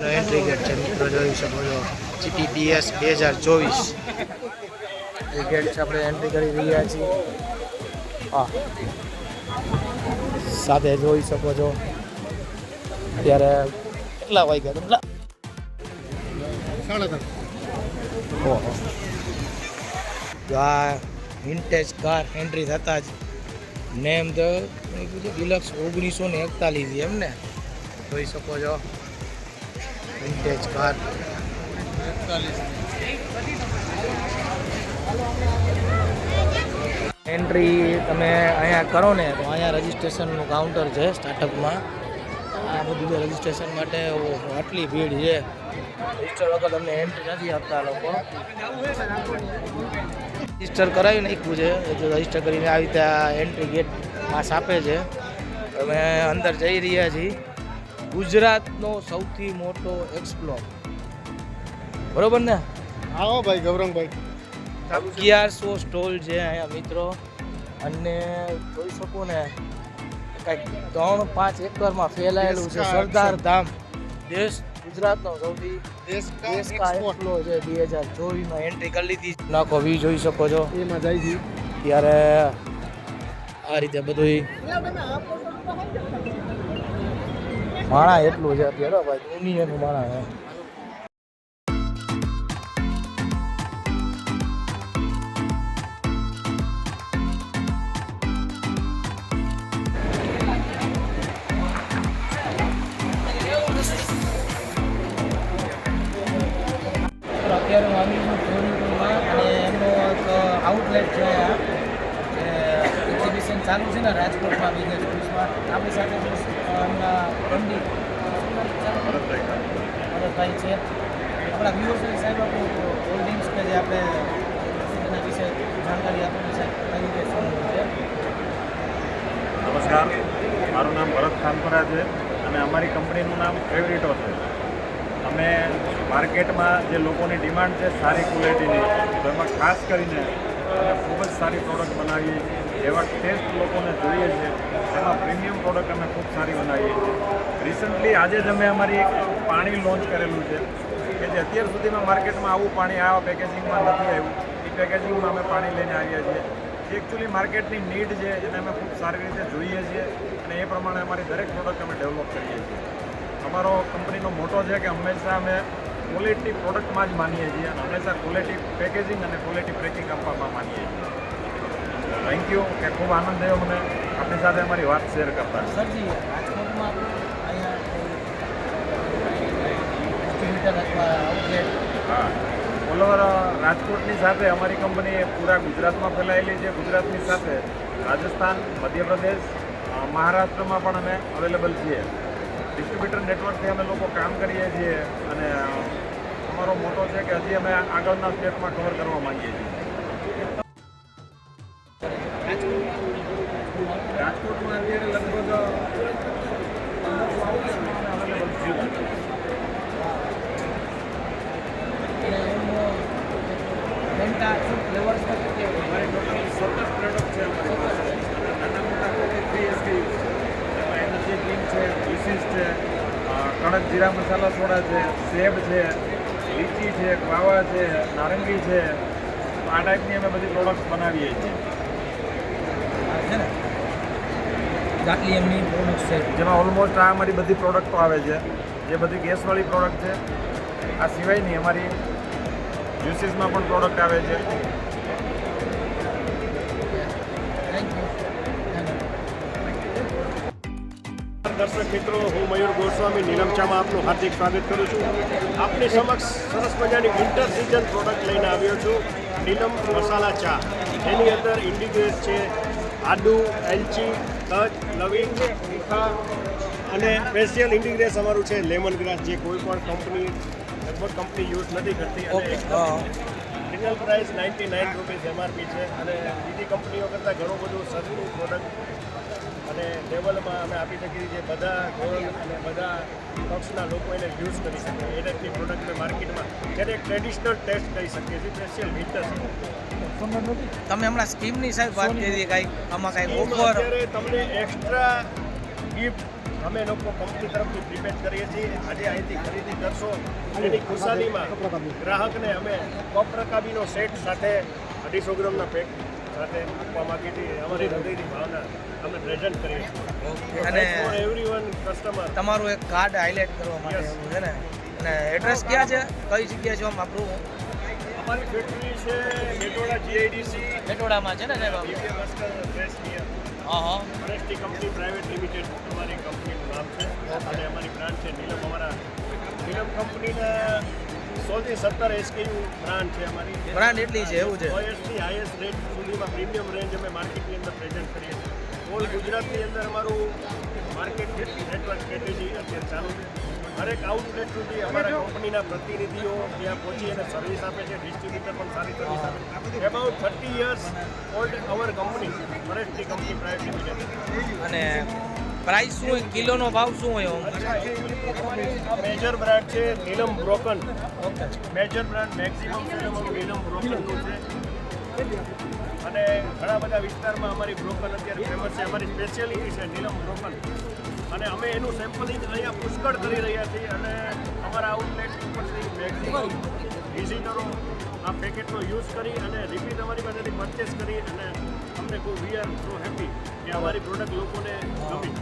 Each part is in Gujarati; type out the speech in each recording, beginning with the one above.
એન્ટ્રી ગેટ છે મિત્રો જોઈ શકો છો. જીપીપીએસ બે હજાર ચોવીસ. એ ગેટ છે આપણે એન્ટ્રી કરી રહ્યા છીએ. હા. સાથે જોઈ શકો છો. અત્યારે કેટલા વાગ્યા કેટલા? ઓહો. આ વિન્ટેજ કાર એન્ટ્રી થતા જ નેમ તો ડિલક્સ ઓગણીસો ને એકતાલીસ એમ ને? જોઈ શકો છો. વિન્ટેજ કાર એન્ટ્રી તમે અહીંયા કરો ને, તો અહીંયા રજિસ્ટ્રેશનનું કાઉન્ટર છે સ્ટાર્ટઅપમાં આ બધું રજિસ્ટ્રેશન માટે આટલી ભીડ છે. રજિસ્ટર વગર તમને એન્ટ્રી નથી આપતા લોકો. રજિસ્ટર કરાવી નાખ્યું છે જો રજિસ્ટર કરીને આવી રીતે આ એન્ટ્રી ગેટ પાસ આપે છે. અમે અંદર જઈ રહ્યા છીએ. ગુજરાતનો સૌથી મોટો એક્સપ્લોર બરોબર ને? આવો ભાઈ ગૌરંગભાઈ. અગિયારસો સ્ટોલ છે અહીંયા મિત્રો. અને જોઈ શકો ને કંઈક ત્રણ પાંચ એકરમાં ફેલાયેલું છે. સરદાર ધામ. દેશ ગુજરાતનો સૌથી દેશ કા કા છે બે હજાર ચોવીસમાં એન્ટ્રી કરી લીધી. નાખો વી જોઈ શકો છો. એમાં જાય છે. ત્યારે આ રીતે બધું માણા એટલું છે અત્યારે ભાઈ દુનિયાનું માણા છે. આપણા વ્યુઅર્સ સાહેબ આપણું હોલ્ડિંગ્સ જે આપણે એના વિશે જાણકારી આપવાની છે કઈ છે. નમસ્કાર. મારું નામ ભરત ખાનપરા છે અને અમારી કંપનીનું નામ ફેવરિટો છે. અમે માર્કેટમાં જે લોકોની ડિમાન્ડ છે, સારી ક્વોલિટીની તો એમાં ખાસ કરીને ખૂબ જ સારી પ્રોડક્ટ બનાવીએ છીએ જેવા ટેસ્ટ લોકોને જોઈએ છે. એમાં પ્રીમિયમ પ્રોડક્ટ અમે ખૂબ સારી બનાવીએ છીએ. રિસન્ટલી આજે જ અમે અમારી એક પાણી લોન્ચ કરેલું છે કે જે અત્યાર સુધીમાં માર્કેટમાં આવું પાણી, આવા પેકેજિંગમાં નથી આવ્યું. એ પેકેજિંગમાં અમે પાણી લઈને આવ્યા છીએ. એકચ્યુઅલી માર્કેટની નીડ છે એને અમે ખૂબ સારી રીતે જોઈએ છીએ અને એ પ્રમાણે અમારી દરેક પ્રોડક્ટ અમે ડેવલપ કરીએ છીએ. અમારો કંપનીનો મોટો છે કે હંમેશા અમે ક્વોલિટી પ્રોડક્ટમાં જ માનીએ છીએ અને હંમેશા ક્વોલિટી પેકેજિંગ અને ક્વોલિટી પેકિંગ આપવામાં માનીએ છીએ. થેન્ક યુ કે ખૂબ આનંદ થયો મને. આપણી સાથે અમારી વાત શેર કરતા. સરજી રાજકોટમાં ડિસ્ટ્રીબ્યુટર અથવા આઉટલેટ હા. ઓલ ઓવર રાજકોટની સાથે અમારી કંપની પૂરા ગુજરાતમાં ફેલાયેલી છે. ગુજરાતની સાથે રાજસ્થાન મધ્યપ્રદેશ મહારાષ્ટ્રમાં પણ અમે અવેલેબલ છીએ. ડિસ્ટ્રીબ્યુટર નેટવર્કથી અમે લોકો કામ કરીએ છીએ અને અમારો મોટો છે કે હજી અમે આગળના સ્ટેપમાં કવર કરવા માંગીએ છીએ. કેટલી અમારી ટોટલ સત્તર પ્રોડક્ટ છે અમારી પાસે નાના મોટા કોઈ થ્રી એમાં એનર્જી ડ્રિંક છે જ્યુસીસ છે કડક જીરા મસાલા સોડા છે, સેબ છે, લીચી છે, ગ્વાવા છે, નારંગી છે. આ ટાઈપની અમે બધી પ્રોડક્ટ્સ બનાવીએ છીએ છે ને આટલી એમની પ્રોડક્ટ છે. જેમાં ઓલમોસ્ટ આ અમારી બધી પ્રોડક્ટો આવે છે. જે બધી ગેસવાળી પ્રોડક્ટ છે. આ સિવાયની અમારી જ્યુસીસમાં પણ પ્રોડક્ટ આવે છે. દર્શક મિત્રો હું મયુર ગોસ્વામી નીલમચામાં આપનું હાર્દિક સ્વાગત કરું છું. આપની સમક્ષ સરસ મજાની વિન્ટર સિઝન પ્રોડક્ટ લઈને આવ્યો છું. નીલમ મસાલા ચા. એની અંદર ઇન્ડિગ્રેસ છે આદુ એલચી તજ લવિંગ તીખા અને સ્પેશિયલ ઇન્ડિગ્રેસ અમારું છે લેમન ગ્રાસ જે કોઈ પણ કંપની લગભગ કંપની યુઝ નથી કરતી અને retail price ninety nine rupees MRP છે અને બીજી કંપનીઓ કરતાં ઘણું બધું સસ્તું પ્રોડક્ટ અને લેવલમાં અમે આપી શકીએ છીએ બધા ગોળ અને બધા પક્ષના લોકો એને યુઝ કરી શકે. એ પ્રોડક્ટને માર્કેટમાં જ્યારે ટ્રેડિશનલ ટેસ્ટ કરી શકીએ છીએ સ્પેશિયલ વિન્ટર તમે હમણાં સ્કીમની સાહેબ વાત કરી કાંઈ આમાં કાંઈ ઓફર અત્યારે તમને એક્સ્ટ્રા ગિફ્ટ અમે લોકો કંપની તરફથી પ્રિપેર કરીએ છીએ. આજે અહીંથી ખરીદી કરશો એની ખુશાલીમાં ગ્રાહકને અમે કપ રકાબીનો સેટ સાથે અઢીસો ગ્રામના પેક સાથે આપવા માંગીએ છીએ અમારી હૃદયની ભાવના અમે પ્રેઝન્ટ કરીએ છીએ. અને એવરીવન કસ્ટમર તમારું એક કાર્ડ હાઇલાઇટ કરવા માટે. એવું છે ને? અને એડ્રેસ ક્યાં છે? કઈ જગ્યાએ છે? આમ આપણું? અમારી ફેક્ટરી છે મેટોડા જીઆઈડીસી મેટોડામાં છે ને સાહેબ હા હા. ફોરેસ્ટી કંપની પ્રાઇવેટ લિમિટેડ અમારી કંપનીનું નામ છે. અને અમારી બ્રાન્ડ છે નીલમ અમારા. નીલમ કંપનીના સોથી સત્તર એસકેયુ બ્રાન્ડ છે અમારી. બ્રાન્ડ એટલી છે એવું છે? ઓએસની હાઈએસ્ટ રેટ સુધીમાં પ્રીમિયમ રેન્જ અમે માર્કેટની અંદર પ્રેઝન્ટ કરીએ છીએ. ઓલ ગુજરાતની અંદર અમારું માર્કેટ નેટવર્ક સ્ટ્રેટેજી અત્યારે ચાલુ છે. દરેક આઉટલેટ સુધી અમારા કંપનીના પ્રતિનિધિઓ ત્યાં પહોંચી અને સર્વિસ આપે છે ડિસ્ટ્રીબ્યુટર પણ સારી સર્વિસ આપે છે. About thirty years old our company forestry company private limited અને પ્રાઇસ શું હોય? કિલોનો ભાવ શું હોય મેજર બ્રાન્ડ છે Neelam broken major brand maximum Neelam broken છે. અને ઘણા બધા વિસ્તારમાં અમારી બ્રોકન અત્યારે ફેમસ છે. અમારી સ્પેશિયાલિટી છે નીલમ બ્રોકન અને અમે એનું સેમ્પલિંગ અહીંયા પુષ્કળ કરી રહ્યા છીએ અને અમારા આઉટલેટ ઉપરથી મેક્સિમમ વિઝિટરો આ પેકેટનો યુઝ કરી અને રિપીટ અમારી પાસેથી પરચેસ કરી અને અમને કોઈ વી આર સો હેપી કે અમારી પ્રોડક્ટ લોકોને ગમી.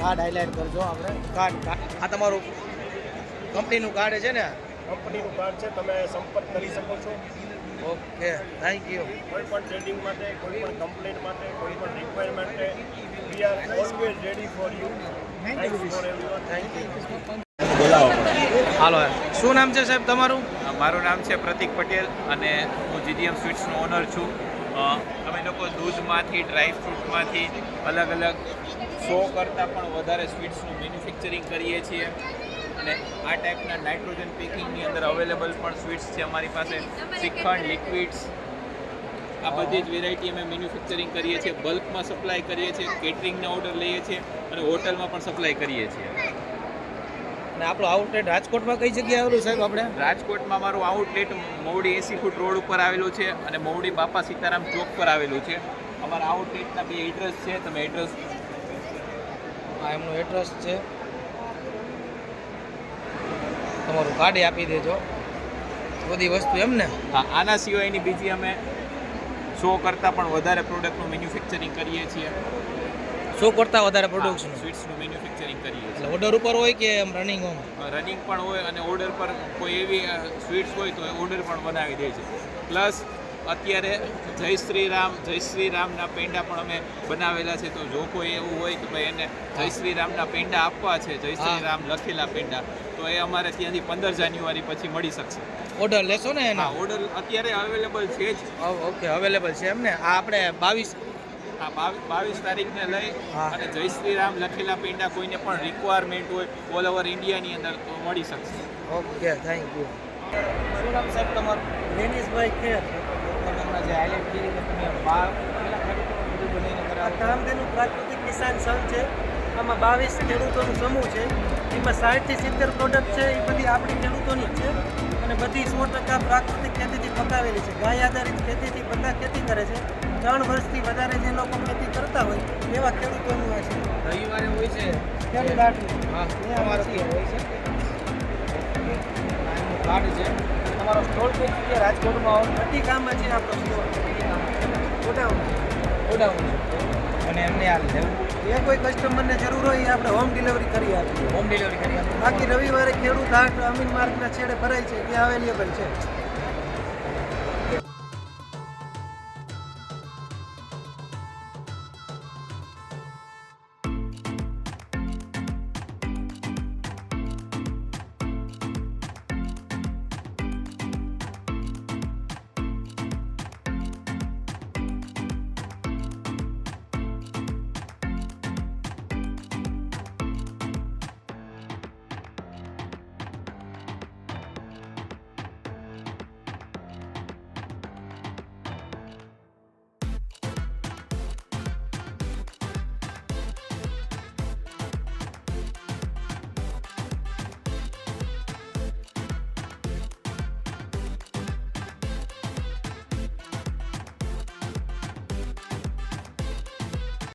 કાર્ડ હાઇલાઇટ કરજો આપણે. કાર્ડ આ તમારું કંપનીનું કાર્ડ છે ને? કંપનીનું કાર્ડ છે તમે સંપર્ક કરી શકો છો. ઓકે થેન્ક યુ કોઈ પણ ટ્રેડિંગ માટે કોઈ પણ કમ્પ્લેન્ટ માટે કોઈ પણ રિક્વાયરમેન્ટ માટે we are always ready for you thanks for everyone thank you hello શું નામ છે સાહેબ તમારું? મારું નામ છે પ્રતિક પટેલ અને હું જીડીએમ સ્વીટ્સનો ઓનર છું. અમે લોકો દૂધમાંથી ડ્રાય ફ્રૂટમાંથી અલગ અલગ સો કરતાં પણ વધારે સ્વીટ્સનું મેન્યુફેક્ચરિંગ કરીએ છીએ. અને આ ટાઈપના નાઇટ્રોજન પેકિંગની અંદર અવેલેબલ પણ સ્વીટ્સ છે અમારી પાસે. શ્રીખંડ લિક્વિડ્સ આ બધી જ વેરાયટી અમે મેન્યુફેક્ચરિંગ કરીએ છીએ. બલ્કમાં સપ્લાય કરીએ છીએ. કેટરિંગના ઓર્ડર લઈએ છીએ. અને હોટલમાં પણ સપ્લાય કરીએ છીએ. અને આપણો આઉટલેટ રાજકોટમાં કઈ જગ્યાએ આવેલું સાહેબ આપણે? રાજકોટમાં મારું આઉટલેટ મોવડી એસી ફૂટ રોડ ઉપર આવેલું છે અને મોવડી બાપા સીતારામ ચોક પર આવેલું છે. અમારા આઉટલેટના બે એડ્રેસ છે તમે એડ્રેસ આ એમનું એડ્રેસ છે. તમારું કાર્ડ આપી દેજો. બધી વસ્તુ એમ ને? આના સિવાયની બીજી અમે સો કરતાં પણ વધારે પ્રોડક્ટનું મેન્યુફેક્ચરિંગ કરીએ છીએ. શું કરતા વધારે પ્રોડક્શન સ્વીટ્સનું મેન્યુફેક્ચરિંગ કરીએ છીએ. એટલે ઓર્ડર ઉપર હોય કે એમ રનિંગ હોમ રનિંગ પણ હોય અને ઓર્ડર પર કોઈ એવી સ્વીટ્સ હોય તો ઓર્ડર પણ બનાવી દે છે. પ્લસ અત્યારે જય શ્રી રામ જય શ્રી રામના પેંડા પણ અમે બનાવેલા છે. તો જો કોઈ એવું હોય કે ભાઈ એને જય શ્રી રામના પેંડા આપવા છે જય શ્રી રામ લખેલા પેંડા તો એ અમારે ત્યાંથી પંદર જાન્યુઆરી પછી મળી શકશે. ઓર્ડર લેશો ને એના? ઓર્ડર અત્યારે અવેલેબલ છે જ. ઓકે અવેલેબલ છે એમ ને આ આપણે બાવીસ આ બાવીસ બાવીસ તારીખને લઈ હા. અને જય શ્રી રામ લખેલા પેંડા કોઈને પણ રિક્વાયરમેન્ટ હોય ઓલ ઓવર ઇન્ડિયાની અંદર તો મળી શકશે. ઓકે થેન્ક યુ શું નામ સાહેબ તમારું? રેનીશભાઈ ખેર. જે હાઇલાઇટ કરી કે તમે બાર પેલા ખેડૂતો બધું બનાવીને આ કરાવો કામધેનુ પ્રાકૃતિક કિસાન સંઘ છે. આમાં બાવીસ ખેડૂતોનું સમૂહ છે. એમાં સાઠથી સિત્તેર પ્રોડક્ટ છે. એ બધી આપણી ખેડૂતોની જ છે. અને બધી સો ટકા પ્રાકૃતિક ખેતીથી પકાવેલી છે. ગાય આધારિત ખેતીથી બધા ખેતી કરે છે. ત્રણ વર્ષથી વધારે જે લોકો ખેતી કરતા હોય એવા ખેડૂતોનું આ છે. રવિવારે હોય છે. ખેડૂત આટલું છે. તમારો સ્ટોલ કઈ રાજકોટમાં છે આપણો સ્ટોર ગોડાઉન. ગોડાઉન અને એમને આ લેવું જે કોઈ કસ્ટમરને જરૂર હોય એ આપણે હોમ ડિલિવરી કરી આપીએ. હોમ ડિલિવરી કરી આપીએ. બાકી રવિવારે ખેડૂત હાટ અમીન માર્ગના છેડે ભરાય છે ત્યાં અવેલેબલ છે.